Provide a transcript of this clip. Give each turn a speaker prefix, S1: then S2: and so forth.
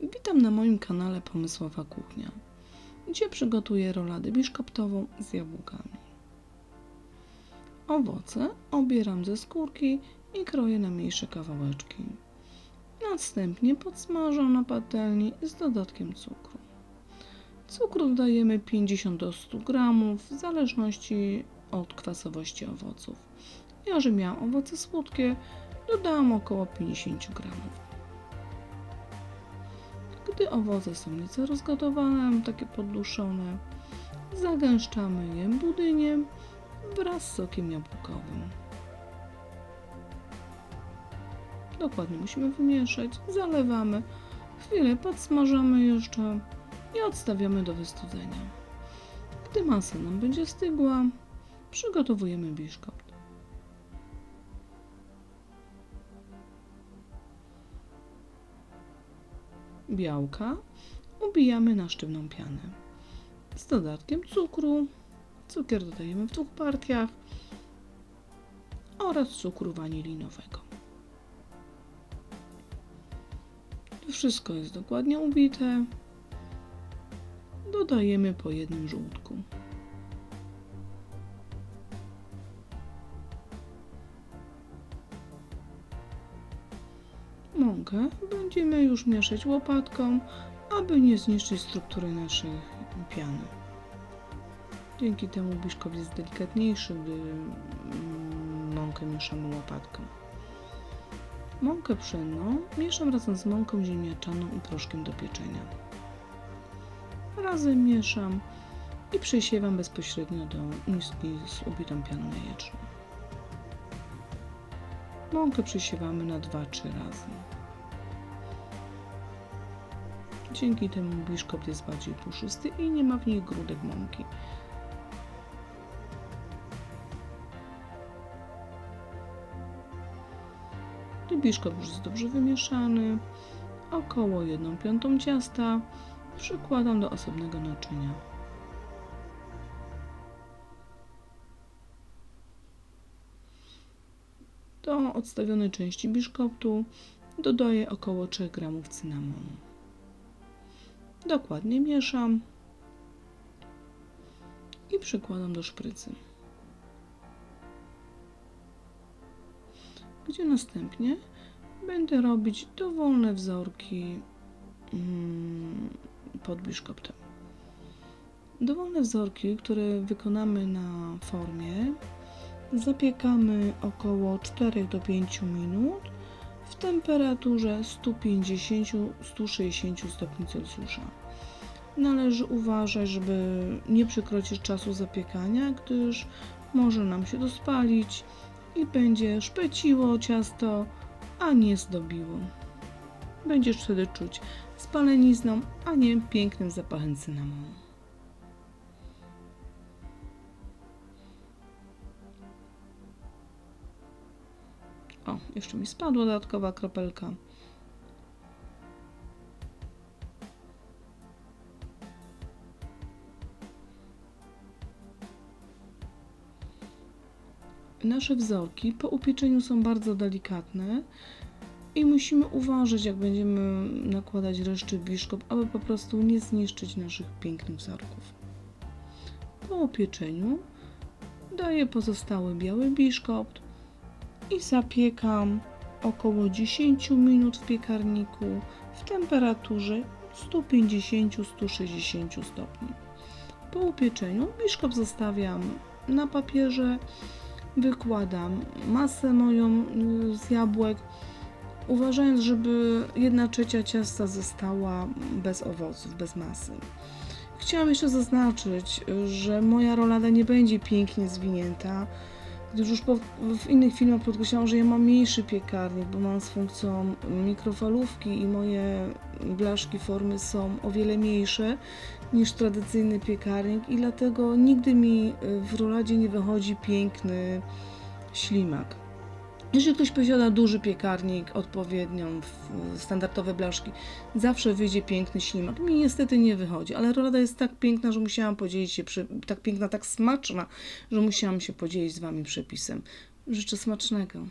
S1: Witam na moim kanale Pomysłowa Kuchnia, gdzie przygotuję roladę biszkoptową z jabłkami. Owoce obieram ze skórki i kroję na mniejsze kawałeczki. Następnie podsmażam na patelni z dodatkiem cukru. Cukru dodajemy 50 do 100 gramów w zależności od kwasowości owoców. Ja, że miałam owoce słodkie, dodałam około 50 gramów. Gdy owoce są nieco rozgotowane, takie podduszone, zagęszczamy je budyniem wraz z sokiem jabłkowym. Dokładnie musimy wymieszać, zalewamy, chwilę podsmażamy jeszcze i odstawiamy do wystudzenia. Gdy masa nam będzie stygła, przygotowujemy biszkopt. Białka ubijamy na sztywną pianę z dodatkiem cukru. Cukier dodajemy w dwóch partiach oraz cukru wanilinowego. Wszystko jest dokładnie ubite, dodajemy po jednym żółtku. Będziemy już mieszać łopatką, aby nie zniszczyć struktury naszej piany. Dzięki temu biszkopt jest delikatniejszy, gdy mm, mąkę mieszamy łopatką. Mąkę pszenną mieszam razem z mąką ziemniaczaną i proszkiem do pieczenia. Razem mieszam i przesiewam bezpośrednio do miski z ubitą pianą jajeczną. Mąkę przesiewamy na 2-3 razy. Dzięki temu biszkopt jest bardziej puszysty i nie ma w niej grudek mąki. Biszkopt już jest dobrze wymieszany, około 1 piątą ciasta przykładam do osobnego naczynia. Do odstawionej części biszkoptu dodaję około 3 gramów cynamonu. Dokładnie mieszam i przykładam do szprycy. Gdzie następnie będę robić dowolne wzorki mm, pod biszkoptem. Dowolne wzorki, które wykonamy na formie, zapiekamy około 4 do 5 minut w temperaturze 150-160 stopni Celsjusza. Należy uważać, żeby nie przekroczyć czasu zapiekania, gdyż może nam się to spalić i będzie szpeciło ciasto, a nie zdobiło. Będziesz wtedy czuć spalenizną, a nie pięknym zapachem cynamonu. O, jeszcze mi spadła dodatkowa kropelka. Nasze wzorki po upieczeniu są bardzo delikatne i musimy uważać, jak będziemy nakładać reszty biszkop, aby po prostu nie zniszczyć naszych pięknych wzorków. Po upieczeniu daję pozostały biały biszkopt i zapiekam około 10 minut w piekarniku w temperaturze 150-160 stopni. Po upieczeniu biszkopt zostawiam na papierze, wykładam masę moją y, z jabłek, uważając, żeby 1 trzecia ciasta została bez owoców, bez masy. Chciałam jeszcze zaznaczyć, że moja rolada nie będzie pięknie zwinięta, gdyż już po, w innych filmach podkreślałam, że ja mam mniejszy piekarnik, bo mam z funkcją mikrofalówki i moje blaszki formy są o wiele mniejsze niż tradycyjny piekarnik i dlatego nigdy mi w roladzie nie wychodzi piękny ślimak. Jeżeli ktoś posiada duży piekarnik, odpowiednią, standardowe blaszki, zawsze wyjdzie piękny ślimak. Mi niestety nie wychodzi, ale rolada jest tak piękna, że musiałam podzielić się, przy, tak piękna, tak smaczna, że musiałam się podzielić z Wami przepisem. Życzę smacznego.